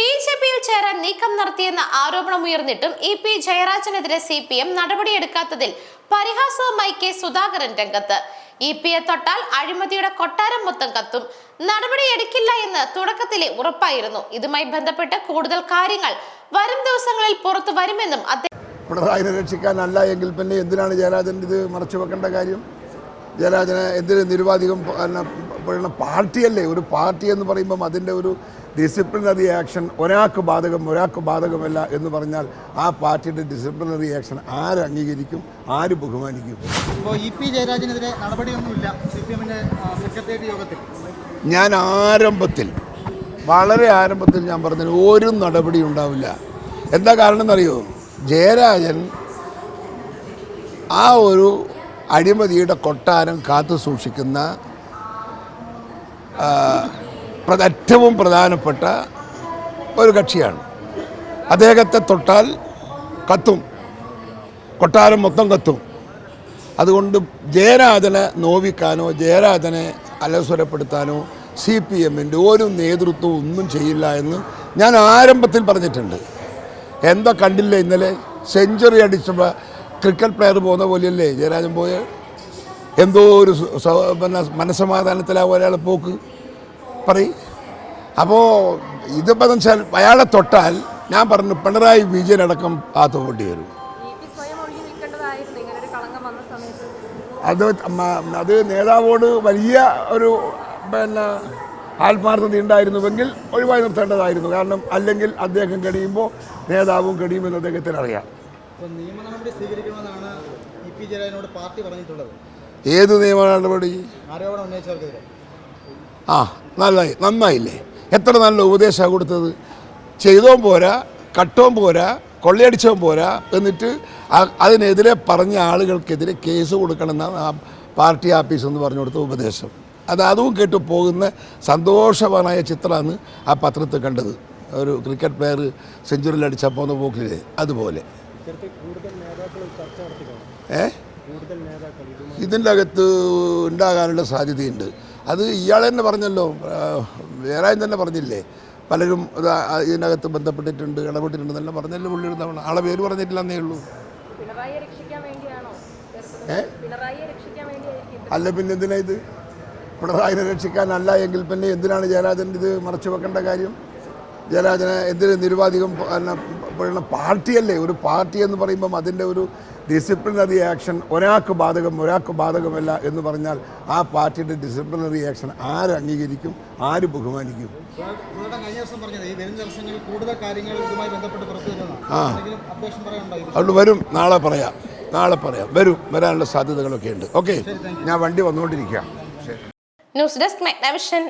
B J പിയിൽ ചേരാൻ നീക്കം നടത്തിയെന്ന ആരോപണം ഉയർന്നിട്ടും ഇ പി ജയരാജനെതിരെ സി പി എം നടപടിയെടുക്കാത്തതിൽ പരിഹാസവുമായി കെ സുധാകരൻ രംഗത്ത്. ഇ പിയെ തൊട്ടാൽ അഴിമതിയുടെ കൊട്ടാരം മൊത്തം കത്തും. നടപടിയെടുക്കില്ല എന്ന് തുടക്കത്തിലെ ഉറപ്പായിരുന്നു. ഇതുമായി ബന്ധപ്പെട്ട് കൂടുതൽ കാര്യങ്ങൾ വരും ദിവസങ്ങളിൽ പുറത്തു വരുമെന്നും അദ്ദേഹം പിണറായിനെ രക്ഷിക്കാനല്ല എങ്കിൽ പിന്നെ എന്തിനാണ് ജയരാജൻ ഇത് മറച്ചു വെക്കേണ്ട കാര്യം? ജയരാജനെ എന്തിന് നിരുപാധികം പാർട്ടിയല്ലേ? ഒരു പാർട്ടി എന്ന് പറയുമ്പം അതിന്റെ ഒരു ഡിസിപ്ലിനറി ആക്ഷൻ ഒരാൾക്ക് ബാധകം ഒരാൾക്ക് ബാധകമല്ല എന്ന് പറഞ്ഞാൽ ആ പാർട്ടിയുടെ ഡിസിപ്ലിനറി ആക്ഷൻ ആര് അംഗീകരിക്കും ആര് ബഹുമാനിക്കും? ഇപ്പോൾ ഇ പി ജയരാജനെതിരെ നടപടിയൊന്നുമില്ല. സി പി എമ്മിന്റെ സെക്രട്ടേറിയറ്റ് യോഗത്തിൽ. ഞാൻ ആരംഭത്തിൽ വളരെ ആരംഭത്തിൽ ഞാൻ പറഞ്ഞത് ഒരു നടപടി ഉണ്ടാവില്ല. എന്താ കാരണം എന്നറിയോ ജയരാജൻ ആ ഒരു അഴിമതിയുടെ കൊട്ടാരം കാത്തു സൂക്ഷിക്കുന്ന ഏറ്റവും പ്രധാനപ്പെട്ട ഒരു കക്ഷിയാണ്. അദ്ദേഹത്തെ തൊട്ടാൽ കത്തും. കൊട്ടാരം മൊത്തം കത്തും. അതുകൊണ്ട് ജയരാജനെ നോവിക്കാനോ ജയരാജനെ അലസ്വരപ്പെടുത്താനോ സി പി എമ്മിന്റെ ഒരു നേതൃത്വവും ഒന്നും ചെയ്യില്ല എന്ന് ഞാൻ ആരംഭത്തിൽ പറഞ്ഞിട്ടുണ്ട്. എന്താ കണ്ടില്ല ഇന്നലെ? സെഞ്ചുറി അടിച്ചപ്പോൾ ക്രിക്കറ്റ് പ്ലെയർ പോകുന്ന പോലെയല്ലേ? ജയരാജൻ പോയ എന്തോ ഒരു പിന്നെ മനസ്സമാധാനത്തിലാവും ഒരാളെ പോക്ക് പറയും. അപ്പോൾ ഇതിപ്പോൾ വെച്ചാൽ അയാളെ തൊട്ടാൽ ഞാൻ പറഞ്ഞു പിണറായി വിജയൻ അടക്കം ആ തോട്ടി വരും. അത് അത് നേതാവോട് വലിയ ഒരു പിന്നെ ആത്മാർത്ഥത ഉണ്ടായിരുന്നുവെങ്കിൽ ഒഴിവായി നിർത്തേണ്ടതായിരുന്നു. കാരണം അല്ലെങ്കിൽ അദ്ദേഹം കഴിയുമ്പോൾ നേതാവും കഴിയുമെന്ന് അദ്ദേഹത്തിന് അറിയാം. അപ്പോൾ നിയമ നടപടി സ്വീകരിക്കണമെന്നാണ് ഇ പി ജയരാജനോട് പാർട്ടി പറഞ്ഞിട്ടുള്ളത്. ഏത് നിയമ നടപടി? ആരോപണം ഉന്നയിച്ചവർക്കെതിരെ. ആ നല്ലായി നന്നായില്ലേ? എത്ര നല്ല ഉപദേശമാണ് കൊടുത്തത്? ചെയ്തോ പോരാ കട്ടോൻ പോരാ കൊള്ളയടിച്ചോ പോരാ എന്നിട്ട് അതിനെതിരെ പറഞ്ഞ ആളുകൾക്കെതിരെ കേസ് കൊടുക്കണമെന്നാണ് ആ പാർട്ടി ആഫീസ് എന്ന് പറഞ്ഞു കൊടുത്ത ഉപദേശം. അത് അതും കേട്ട് പോകുന്ന സന്തോഷവാനായ ചിത്രമാണ് ആ പത്രത്തിൽ കണ്ടത്. ഒരു ക്രിക്കറ്റ് പ്ലെയർ സെഞ്ചുറിയിൽ അടിച്ചാൽ പോകുന്ന പോക്കില്ലേ അതുപോലെ. ഏ? ഇതിന്റെ അകത്ത് ഉണ്ടാകാനുള്ള സാധ്യതയുണ്ട്. അത് ഇയാൾ തന്നെ പറഞ്ഞല്ലോ വേറെ തന്നെ പറഞ്ഞില്ലേ? പലരും ഇത് ഇതിനകത്ത് ബന്ധപ്പെട്ടിട്ടുണ്ട് ഇടപെട്ടിട്ടുണ്ട് എന്നെല്ലാം പറഞ്ഞല്ലോ പുള്ളി ഒരു തവണ. ആളെ പേര് പറഞ്ഞിട്ടില്ലെന്നേ ഉള്ളൂ. പിണറായിയെ രക്ഷിക്കാൻ വേണ്ടിയാണോ? ഏ? പിണറായിയെ രക്ഷിക്കാൻ വേണ്ടിയായിരിക്കും. അല്ല പിന്നെ എന്തിനാ ഇത്? പിണറായിനെ രക്ഷിക്കാനല്ല എങ്കിൽ പിന്നെ എന്തിനാണ് ജയരാജൻ ഇത് മറച്ചു വെക്കേണ്ട കാര്യം? ജയരാജനെ എന്തിന് നിരുപാധികം പിന്നെ പാർട്ടിയല്ലേ? ഒരു പാർട്ടി എന്ന് പറയുമ്പം അതിന്റെ ഒരു ഡിസിപ്ലിനറി ആക്ഷൻ ഒരാൾക്ക് ബാധകം ഒരാൾക്ക് ബാധകമല്ല എന്ന് പറഞ്ഞാൽ ആ പാർട്ടിയുടെ ഡിസിപ്ലിനറി ആക്ഷൻ ആര് അംഗീകരിക്കും? ആര് ബഹുമാനിക്കും? അതുകൊണ്ട് വരും. നാളെ പറയാം. നാളെ പറയാം. വരും. വരാനുള്ള സാധ്യതകളൊക്കെ ഉണ്ട്. ഓക്കെ. ഞാൻ വണ്ടി വന്നുകൊണ്ടിരിക്കുക ന്യൂസ് ഡെസ്ക് മെഗ്നവിഷൻ